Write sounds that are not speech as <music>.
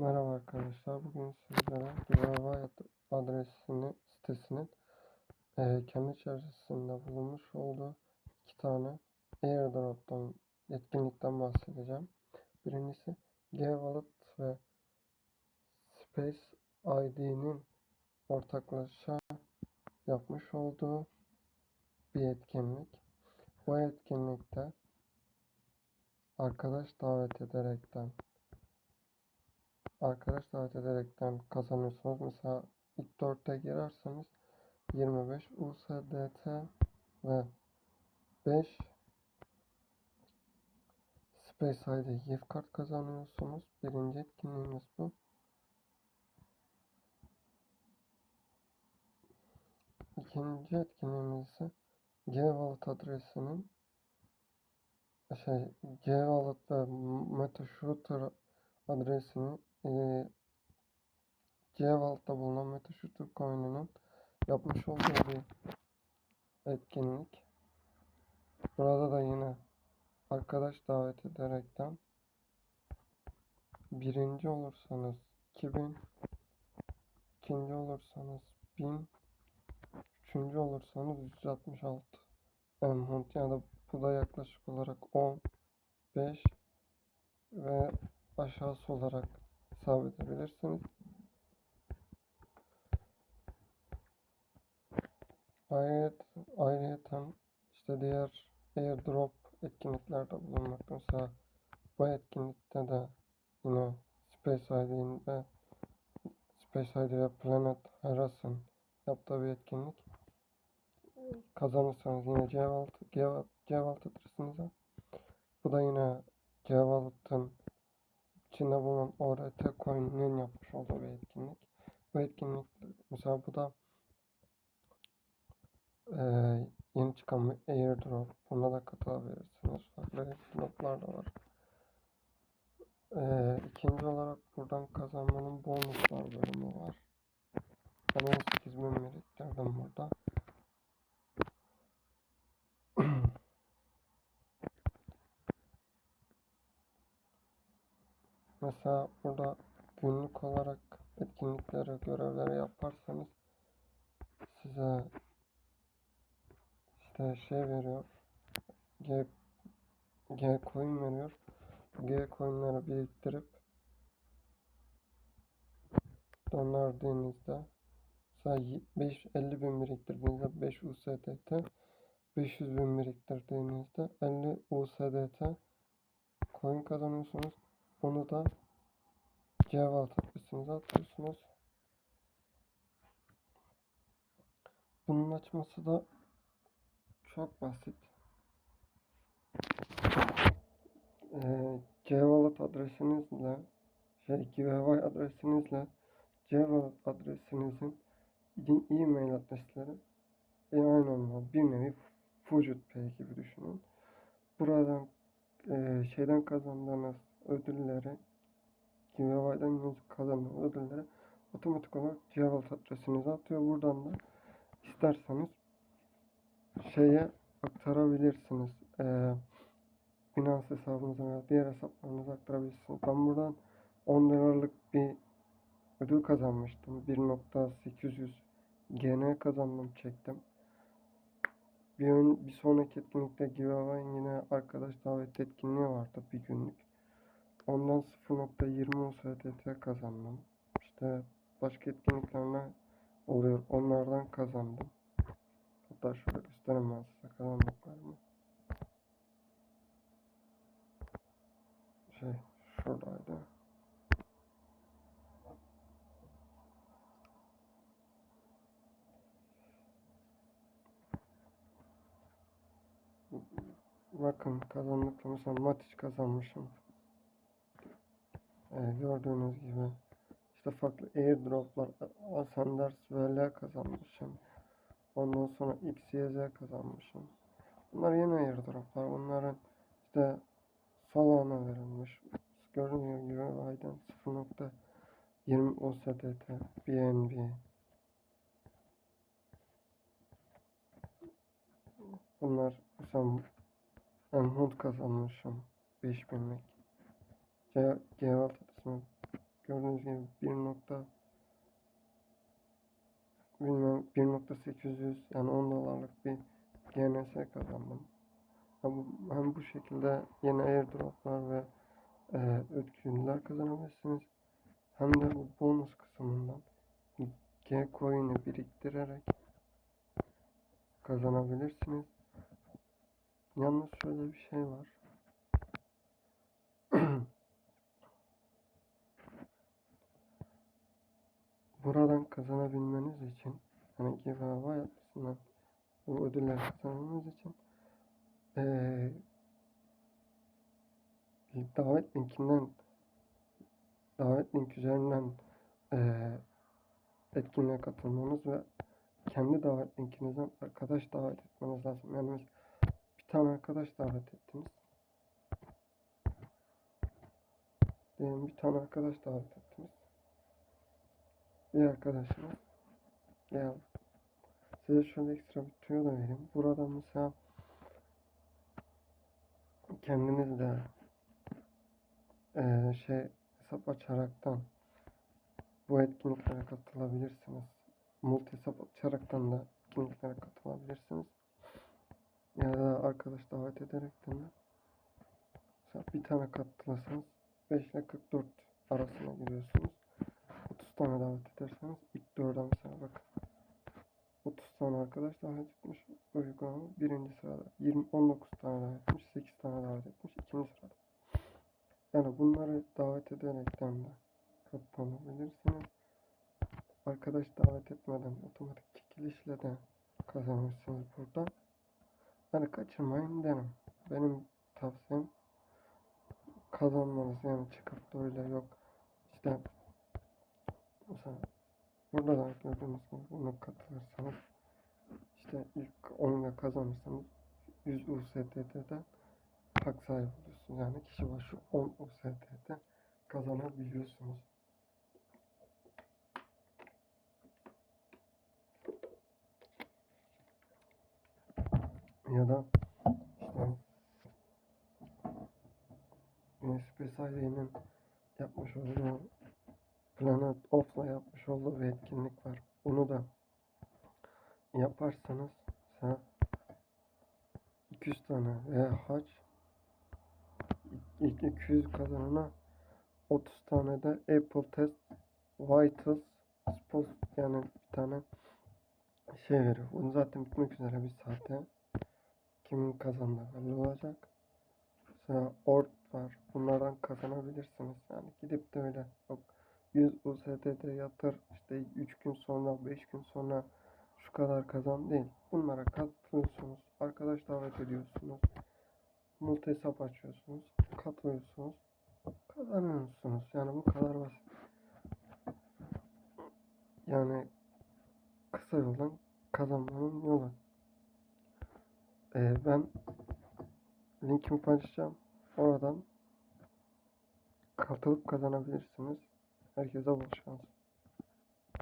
Merhaba arkadaşlar. Bugün sizlere Giveaway adresini sitesinin eee, kendi içerisinde bulunmuş olduğu iki tane airdrop'tan etkinlikten bahsedeceğim. Birincisi Gwallet ve Space ID'nin ortaklaşa yapmış olduğu bir etkinlik. Bu etkinlikte arkadaş davet ederekten arkadaş davet ederekten kazanıyorsunuz. Mesela ilk 4'te girerseniz 25 USDT ve 5 Space ID gift kart kazanıyorsunuz. Birinci etkinliğimiz bu. İkinci etkinliğimiz ise G-Wallet adresinin şey G-Wallet ve MetaShooter adresini e, bulunan MetaShooter coin'inin yapmış olduğu bir etkinlik. Burada da yine arkadaş davet ederekten birinci olursanız 2000 ikinci olursanız 1000 üçüncü olursanız 366 amount ya da bu da yaklaşık olarak 10 5 ve aşağısı olarak hesap edebilirsiniz. Ayrıca, ayrıca işte diğer airdrop etkinliklerde bulunmakta. Mesela bu etkinlikte de yine Space ID'nin ve Space ID ve Planet Haras'ın yaptığı bir etkinlik. Kazanırsanız yine C6, C6, C6 adresinize. Bu da yine C6'ın içinde bulunan ORT coin'inin yapmış olduğu bir etkinlik. Bu etkinlik mesela bu da e, yeni çıkan bir airdrop. Buna da katılabilirsiniz. Farklı airdroplar da var. E, ikinci olarak buradan kazanmanın bonuslar bölümü var. Ben 18 bin biriktirdim burada. Mesela burada günlük olarak etkinlikleri, görevleri yaparsanız size işte şey veriyor. G, G coin veriyor. G coinleri biriktirip gönderdiğinizde mesela 5, 50 bin biriktirdiğinizde 5 USDT 500 bin biriktirdiğinizde 50 USDT coin kazanıyorsunuz. Onu da G-Vault adresinize atıyorsunuz. Bunun açması da çok basit. Ee, G-Wallet adresinizle şey Giveaway adresinizle G-Wallet adresinizin e-mail adresleri e, aynı anda bir nevi Fujit Pay gibi düşünün. Buradan e, şeyden kazandığınız ödülleri Giveaway'dan kazandığınız ödülleri otomatik olarak Gmail adresinize atıyor. Buradan da isterseniz şeye aktarabilirsiniz. Ee, Binance hesabınıza veya diğer hesaplarınıza aktarabilirsiniz. Ben buradan 10 liralık bir ödül kazanmıştım. 1.800 GN kazandım çektim. Bir, ön, bir sonraki etkinlikte giveaway yine arkadaş davet etkinliği vardı bir günlük. Ondan 0.20 USDT kazandım. İşte başka etkinliklerine oluyor. Onlardan kazandım. Hatta şöyle göstereyim ben size kazandıklarımı. Şey şuradaydı. Bakın kazandıklarım mesela Matic kazanmışım. Ee, gördüğünüz gibi işte farklı airdroplar Ascenders VL kazanmışım. Ondan sonra XYZ kazanmışım. Bunlar yeni airdroplar. Bunların işte Solana verilmiş. Gördüğünüz gibi aydan 0.20 USDT BNB Bunlar mesela Enhut kazanmışım 5000'lik. G G6 adresimi gördüğünüz gibi 1 nokta bilmem 1.800 yani 10 dolarlık bir GNS kazandım. Hem bu şekilde yeni airdroplar ve e, ödüller kazanabilirsiniz. Hem de bu bonus kısmından G coin'i biriktirerek kazanabilirsiniz. Yalnız şöyle bir şey var. <clears throat> Buradan kazanabilmeniz için yani giveaway yapmasından bu ödülleri kazanmanız için eee davet linkinden davet link üzerinden eee etkinliğe katılmanız ve kendi davet linkinizden arkadaş davet etmeniz lazım. Yani mesela tane arkadaş davet ettiniz. Diyelim bir tane arkadaş davet ettiniz. Bir arkadaşınız ya size şöyle ekstra bir tüyo da vereyim. Burada mesela kendiniz de eee, şey hesap açaraktan bu etkinliklere katılabilirsiniz. Multi hesap açaraktan da etkinliklere katılabilirsiniz. Ya da arkadaş davet ederekten de mesela bir tane katılırsanız 5 ile 44 arasına giriyorsunuz. 30 tane davet ederseniz ilk 4'e mesela bakın. 30 tane arkadaş davet etmiş uygulama birinci sırada. 20, 19 tane davet etmiş, 8 tane davet etmiş ikinci sırada. Yani bunları davet ederekten de katlanabilirsiniz. Arkadaş davet etmeden otomatik çekilişle de kazanırsınız burada. Yani kaçırmayın derim. Benim tavsiyem kazanmanız yani çıkıp öyle yok. İşte mesela burada da gördüğünüz gibi buna katılırsanız işte ilk 10 ile kazanırsanız 100 USDT'den hak sahibi oluyorsunuz. Yani kişi başı 10 USDT 500 kazanana 30 tane de Apple Test Vitals Spot yani bir tane şey veriyor. Bunu zaten bitmek üzere bir saate kimin kazandığı belli olacak. Mesela Ort var. Bunlardan kazanabilirsiniz. Yani gidip de öyle yok 100 USDT yatır işte 3 gün sonra 5 gün sonra şu kadar kazan değil. Bunlara katılıyorsunuz. Arkadaş davet ediyorsunuz. Multi hesap açıyorsunuz. Katılıyorsunuz. Kazanıyorsunuz. Yani bu kadar basit. Yani kısa yoldan kazanmanın yolu. Ee, ben linkimi paylaşacağım. Oradan katılıp kazanabilirsiniz. Herkese bol şans.